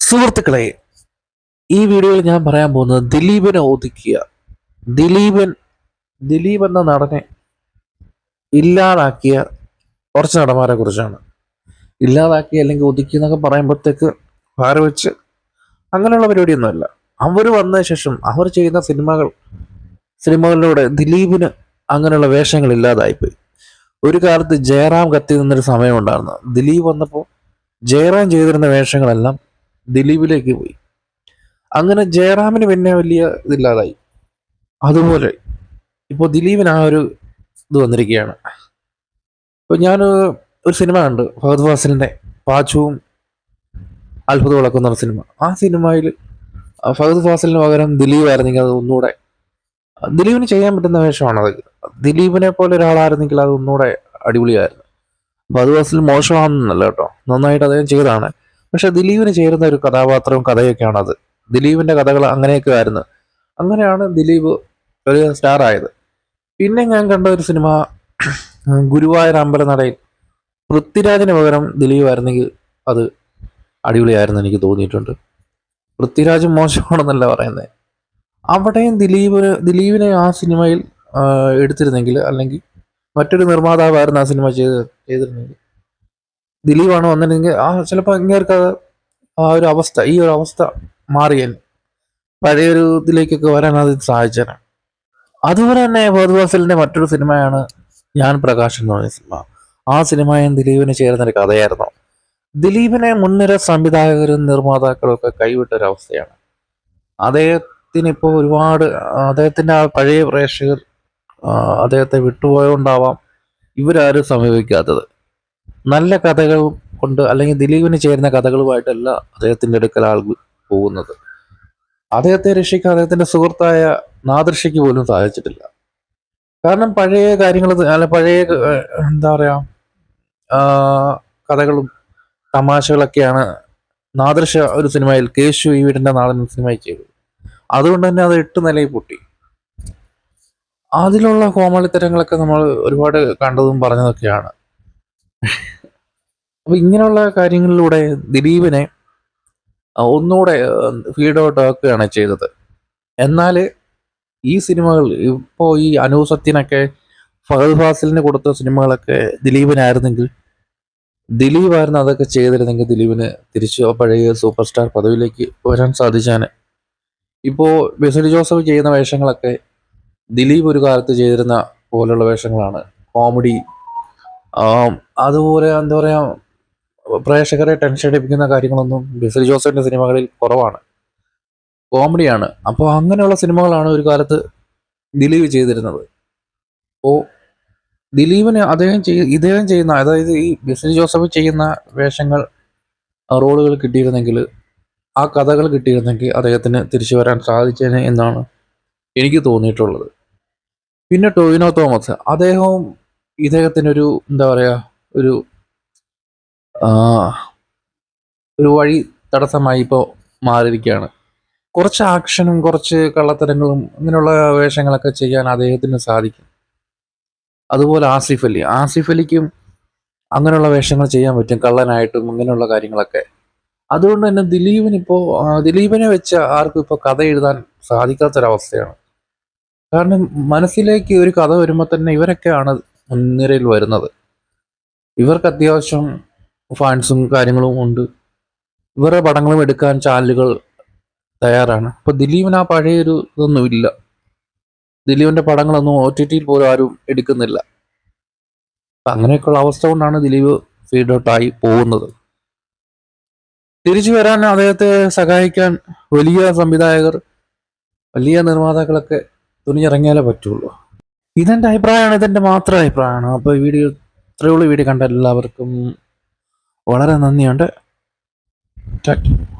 സുഹൃത്തുക്കളെ ഈ വീഡിയോയിൽ ഞാൻ പറയാൻ പോകുന്നത് ദിലീപിനെ ഒതുക്കിയ ദിലീപൻ ദിലീപ് എന്ന നടനെ ഇല്ലാതാക്കിയ കുറച്ച് നടന്മാരെ കുറിച്ചാണ്. ഇല്ലാതാക്കി അല്ലെങ്കിൽ ഒതുക്കി എന്നൊക്കെ പറയുമ്പോഴത്തേക്ക് ഭാര വെച്ച് അങ്ങനെയുള്ള പരിപാടിയൊന്നുമല്ല അവർ വന്ന ശേഷം അവർ ചെയ്യുന്ന സിനിമകൾ സിനിമകളിലൂടെ ദിലീപിന് അങ്ങനെയുള്ള വേഷങ്ങൾ ഇല്ലാതായിപ്പോയി. ഒരു കാലത്ത് ജയറാം കത്തി നിന്നൊരു സമയം ഉണ്ടായിരുന്നു. ദിലീപ് വന്നപ്പോൾ ജയറാം ചെയ്തിരുന്ന വേഷങ്ങളെല്ലാം ദിലീപിലേക്ക് പോയി. അങ്ങനെ ജയറാമിന് പിന്നെ വലിയ ഇതില്ലാതായി. അതുപോലെ ഇപ്പോൾ ദിലീപിന് ആ ഒരു ഇത് വന്നിരിക്കുകയാണ്. ഇപ്പോൾ ഞാൻ ഒരു സിനിമ കണ്ട്. ഫഹദ് ഫാസിലിന്റെ പാച്ചുവും അത്ഭുത വിളക്കുന്ന സിനിമ. ആ സിനിമയിൽ ഫഹദ് ഫാസിലിന് പകരം ദിലീപ് ആയിരുന്നെങ്കിൽ അത് ഒന്നുകൂടെ ദിലീപിന് ചെയ്യാൻ പറ്റുന്ന വേഷമാണ് അത് ദിലീപിനെ പോലെ ഒരാളായിരുന്നെങ്കിൽ അത് ഒന്നുകൂടെ അടിപൊളിയായിരുന്നു. ഫഹദ് ഫാസിൽ മോശമാണെന്നല്ല കേട്ടോ. നന്നായിട്ട് അദ്ദേഹം ചെയ്തതാണ്. പക്ഷെ ദിലീപിന് ചേരുന്ന ഒരു കഥാപാത്രവും കഥയൊക്കെയാണ് അത് ദിലീപിന്റെ കഥകൾ അങ്ങനെയൊക്കെ ആയിരുന്നു അങ്ങനെയാണ് ദിലീപ് ഒരു സ്റ്റാർ ആയത് പിന്നെ ഞാൻ കണ്ട ഒരു സിനിമ ഗുരുവായൂർ അമ്പലനടയിൽ. പൃഥ്വിരാജിന് പകരം ദിലീപ് ആയിരുന്നെങ്കിൽ അത് അടിപൊളിയായിരുന്നു എനിക്ക് തോന്നിയിട്ടുണ്ട്. പൃഥ്വിരാജ് മോശമാണെന്നല്ല പറയുന്നത് അവിടെയും ദിലീപിന് ദിലീപിനെ ആ സിനിമയിൽ എടുത്തിരുന്നെങ്കിൽ അല്ലെങ്കിൽ മറ്റൊരു നിർമ്മാതാവായിരുന്നു ആ സിനിമ ചെയ്ത് ചെയ്തിരുന്നെങ്കിൽ ദിലീപാണ് വന്നിട്ടുണ്ടെങ്കിൽ ആ ചിലപ്പോൾ ഇങ്ങേർക്ക് ആ ഒരു അവസ്ഥ ഈ ഒരു അവസ്ഥ മാറിയൻ പഴയൊരു ഇതിലേക്കൊക്കെ വരാൻ അത് സഹായിച്ചേനെ അതുപോലെ തന്നെ ഫഹദ് മറ്റൊരു സിനിമയാണ് ഞാൻ പ്രകാശ് എന്ന് പറയുന്ന സിനിമ. ആ സിനിമയും ദിലീപിന് ചേരുന്ന ഒരു കഥയായിരുന്നു. ദിലീപിനെ മുൻനിര സംവിധായകരും നിർമ്മാതാക്കളും ഒക്കെ കൈവിട്ട ഒരു അവസ്ഥയാണ്. അദ്ദേഹത്തിന് ഇപ്പോൾ ഒരുപാട് അദ്ദേഹത്തിന്റെ ആ പഴയ പ്രേക്ഷകർ അദ്ദേഹത്തെ വിട്ടുപോയതുകൊണ്ടാവാം ഇവരാരും സമീപിക്കാത്തത്. നല്ല കഥകൾ കൊണ്ട് അല്ലെങ്കിൽ ദിലീപിന് ചേരുന്ന കഥകളുമായിട്ടല്ല അദ്ദേഹത്തിന്റെ അടുക്കൽ ആൾ പോകുന്നത്. അദ്ദേഹത്തെ രക്ഷിക്കാൻ അദ്ദേഹത്തിന്റെ സുഹൃത്തായ നാദൃഷയ്ക്ക് പോലും സാധിച്ചിട്ടില്ല. കാരണം പഴയ കാര്യങ്ങൾ അല്ല പഴയ എന്താ പറയാ കഥകളും തമാശകളൊക്കെയാണ് നാദൃശ ഒരു സിനിമയിൽ കേശു ഈ വീടിന്റെ നാടൻ സിനിമയിൽ ചെയ്തത്. അതുകൊണ്ട് തന്നെ അത് എട്ട് നിലയിൽ പൊട്ടി. അതിലുള്ള കോമാളിത്തരങ്ങളൊക്കെ നമ്മൾ ഒരുപാട് കണ്ടതും പറഞ്ഞതൊക്കെയാണ്. അപ്പൊ ഇങ്ങനെയുള്ള കാര്യങ്ങളിലൂടെ ദിലീപിനെ ഒന്നുകൂടെ ഫീഡ് ഔട്ട് ആക്കുകയാണ് ചെയ്തത്. എന്നാൽ ഈ സിനിമകൾ ഇപ്പോൾ ഈ അനുസത്യനൊക്കെ ഫഹദ് ഫാസിലിന് കൊടുത്ത സിനിമകളൊക്കെ ദിലീപിനായിരുന്നെങ്കിൽ ദിലീപായിരുന്നു അതൊക്കെ ചെയ്തിരുന്നെങ്കിൽ ദിലീപിന് തിരിച്ച് പഴയ സൂപ്പർ സ്റ്റാർ പദവിയിലേക്ക് വരാൻ സാധിച്ചാണ് ഇപ്പോൾ ബെസലി ജോസഫ് ചെയ്യുന്ന വേഷങ്ങളൊക്കെ ദിലീപ് ഒരു കാലത്ത് ചെയ്തിരുന്ന പോലുള്ള വേഷങ്ങളാണ്. കോമഡി അതുപോലെ എന്താ പറയാ പ്രേക്ഷകരെ ടെൻഷൻ അടിപ്പിക്കുന്ന കാര്യങ്ങളൊന്നും ബിസിൽ ജോസഫിന്റെ സിനിമകളിൽ കുറവാണ്. കോമഡിയാണ് അപ്പോൾ അങ്ങനെയുള്ള സിനിമകളാണ് ഒരു കാലത്ത് ദിലീപ് ചെയ്തിരുന്നത്. അപ്പോൾ ദിലീപിന് അദ്ദേഹം ചെയ് ഇദ്ദേഹം ചെയ്യുന്ന അതായത് ഈ ബിസിൽ ജോസഫ് ചെയ്യുന്ന വേഷങ്ങൾ റോളുകൾ കിട്ടിയിരുന്നെങ്കിൽ ആ കഥകൾ കിട്ടിയിരുന്നെങ്കിൽ അദ്ദേഹത്തിന് തിരിച്ചു വരാൻ സാധിച്ചേനെ എന്നാണ് എനിക്ക് തോന്നിയിട്ടുള്ളത്. പിന്നെ ടോവിനോ തോമസ്. അദ്ദേഹവും ഇദ്ദേഹത്തിനൊരു എന്താ പറയുക ഒരു ഒരു വഴി തടസ്സമായി ഇപ്പോൾ മാറിയിരിക്കുകയാണ്. കുറച്ച് ആക്ഷനും കുറച്ച് കള്ളത്തരങ്ങളും അങ്ങനെയുള്ള വേഷങ്ങളൊക്കെ ചെയ്യാൻ അദ്ദേഹത്തിന് സാധിക്കും. അതുപോലെ ആസിഫ് അലി. ആസിഫ് അലിക്കും അങ്ങനെയുള്ള വേഷങ്ങൾ ചെയ്യാൻ പറ്റും കള്ളനായിട്ടും അങ്ങനെയുള്ള കാര്യങ്ങളൊക്കെ. അതുകൊണ്ട് തന്നെ ദിലീപിന് ഇപ്പോൾ ദിലീപിനെ വെച്ച് ആർക്കും ഇപ്പോൾ കഥ എഴുതാൻ സാധിക്കാത്തൊരവസ്ഥയാണ്. കാരണം മനസ്സിലേക്ക് ഒരു കഥ വരുമ്പോൾ തന്നെ ഇവരൊക്കെയാണ് മുൻനിരയിൽ വരുന്നത്. ഇവർക്ക് അത്യാവശ്യം ഫാൻസും കാര്യങ്ങളും ഉണ്ട്. ഇവരുടെ പടങ്ങളും എടുക്കാൻ ചാനലുകൾ തയ്യാറാണ്. അപ്പോൾ ദിലീപിന് ആ പഴയൊരു ഇതൊന്നും ഇല്ല. ദിലീപിന്റെ പടങ്ങളൊന്നും ഒ ടി ടിയിൽ പോലും ആരും എടുക്കുന്നില്ല. അപ്പം അങ്ങനെയൊക്കെയുള്ള അവസ്ഥ കൊണ്ടാണ് ദിലീപ് ഫീഡ് ഔട്ടായി പോകുന്നത്. തിരിച്ചു വരാൻ അദ്ദേഹത്തെ സഹായിക്കാൻ വലിയ സംവിധായകർ വലിയ നിർമ്മാതാക്കളൊക്കെ തുണിഞ്ഞിറങ്ങിയാലേ പറ്റുള്ളൂ. ഇതെന്റെ അഭിപ്രായമാണ് ഇതെന്റെ മാത്രം അഭിപ്രായമാണ്. അപ്പോൾ ഈ വീഡിയോ ഇത്രയുള്ള വീഡിയോ കണ്ട എല്ലാവർക്കും വളരെ നന്ദിയുണ്ട്. ടാറ്റ.